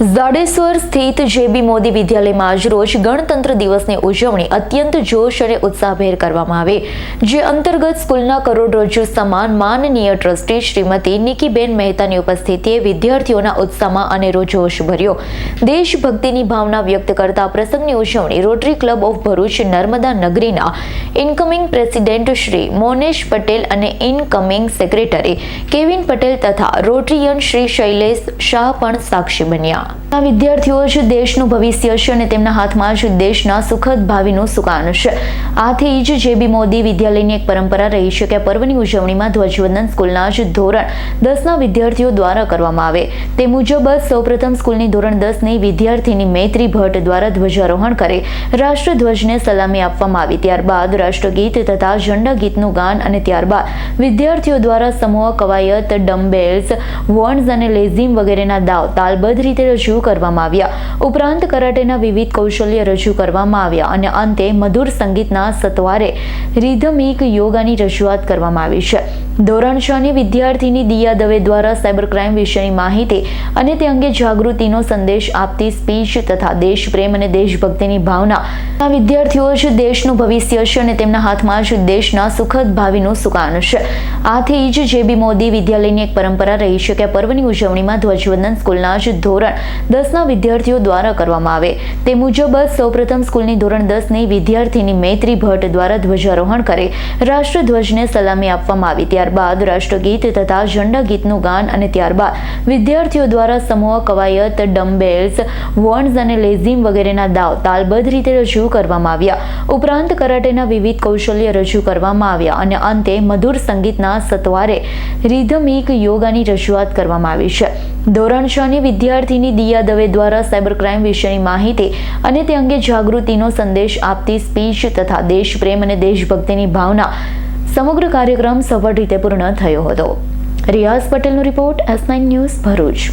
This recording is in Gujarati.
ઝાડેશ્વર સ્થિત જેબી મોદી વિદ્યાલયમાં આજ રોજ ગણતંત્ર દિવસની ઉજવણી અત્યંત જોશ અને ઉત્સાહભેર કરવામાં આવી. જે અંતર્ગત સ્કૂલના કરોડરજ્જુ સમાન માનનીય ટ્રસ્ટી શ્રીમતી નિકીબેન મહેતાની ઉપસ્થિતિએ વિદ્યાર્થીઓના ઉત્સાહમાં અનેરો જોશ ભર્યો. દેશભક્તિની ભાવના વ્યક્ત કરતા પ્રસંગની ઉજવણી Rotary Club of Bharuch Narmada નગરીના incoming president Shri Monesh Patel અને ઇનકમિંગ સેક્રેટરી કેવિન પટેલ તથા રોટરીયન શ્રી શૈલેષ શાહ પણ સાક્ષી બન્યા. આ વિદ્યાર્થીઓ જ દેશનું ભવિષ્ય છે અને તેમના હાથમાં જ દેશના સુખદ ભાવિનું સુકાન છે? આથી જ જેબી મોદી વિદ્યાલયની એક પરંપરા રહી છે કે પર્વની ઉજવણીમાં ધ્વજવંદન સ્કૂલના જ ધોરણ દસના વિદ્યાર્થીઓ દ્વારા કરવામાં આવે. તે મુજબ જ સૌપ્રથમ સ્કૂલની ધોરણ દસની વિદ્યાર્થીની મૈત્રી ભટ્ટ દ્વારા ધ્વજારોહણ કરે. રાષ્ટ્રધ્વજને સલામી આપવામાં આવી. ત્યારબાદ રાષ્ટ્રગીત તથા ઝંડા ગીતનું ગાન અને ત્યારબાદ વિદ્યાર્થીઓ દ્વારા સમૂહ કવાયત, ડમ્બેલ્સ વોન્ડ્સ અને લેઝિમ વગેરેના દાવ તાલબદ્ધ રીતે રજૂ કરવામાં આવ્યા. ઉપરાંત કરાટેના વિવિધ કૌશલ્ય રજૂ કરવામાં આવ્યા અને અંતે મધુર સંગીતના સત્વારે રિધમિક યોગાની રજૂઆત કરવામાં આવી છે. ધોરણ છ ની વિદ્યાર્થીની દિયા દવે દ્વારા સાયબર ક્રાઇમ વિશેની માહિતી અને તે અંગે જાગૃતિનો સંદેશ આપતી સ્પીચ તથા દેશપ્રેમ અને દેશભક્તિની ભાવના. આ વિદ્યાર્થીઓ જ દેશનું ભવિષ્ય છે અને તેમના હાથમાં જ દેશના સુખદ ભાવિનું સુકાન છે. આથી જ જેબી મોદી વિદ્યાલયની એક પરંપરા રહી છે કે પર્વની ઉજવણીમાં ધ્વજવંદન સ્કૂલના જ ધોરણ દસના વિદ્યાર્થીઓ દ્વારા કરવામાં આવે. તે મુજબ જ સૌપ્રથમ સ્કૂલની ધોરણ દસની વિદ્યાર્થીની મૈત્રી ભટ્ટ દ્વારા ધ્વજારોહણ કરી. રાષ્ટ્રધ્વજને સલામી આપવામાં આવી. ત્યારબાદ રાષ્ટ્રગીત તથા ઝંડા ગીતનું ગાન અને ત્યારબાદ વિદ્યાર્થીઓ દ્વારા સમૂહ કવાયત, ડમ્બેલ્સ, વોન્ડ્સ અને લેઝિમ વગેરેના દાવ તાલબદ્ધ રીતે રજૂ કરવામાં આવ્યા. ઉપરાંત કરાટેના વિવિધ કૌશલ્ય રજૂ કરવામાં આવ્યા અને અંતે મધુર સંગીતના સત્વારે રિધમિક યોગાની રજૂઆત કરવામાં આવી છે. ધોરણ છ ની વિદ્યાર્થીની દિયા દવે દ્વારા સાયબર ક્રાઇમ વિશેની માહિતી અને તે અંગે જાગૃતિનો સંદેશ આપતી સ્પીચ તથા દેશપ્રેમ અને દેશભક્તિની ભાવના સમગ્ર કાર્યક્રમ સફળ રીતે પૂર્ણ થયો હતો. રિયાઝ પટેલનો રિપોર્ટ એસ ન્યૂઝ ભરૂચ.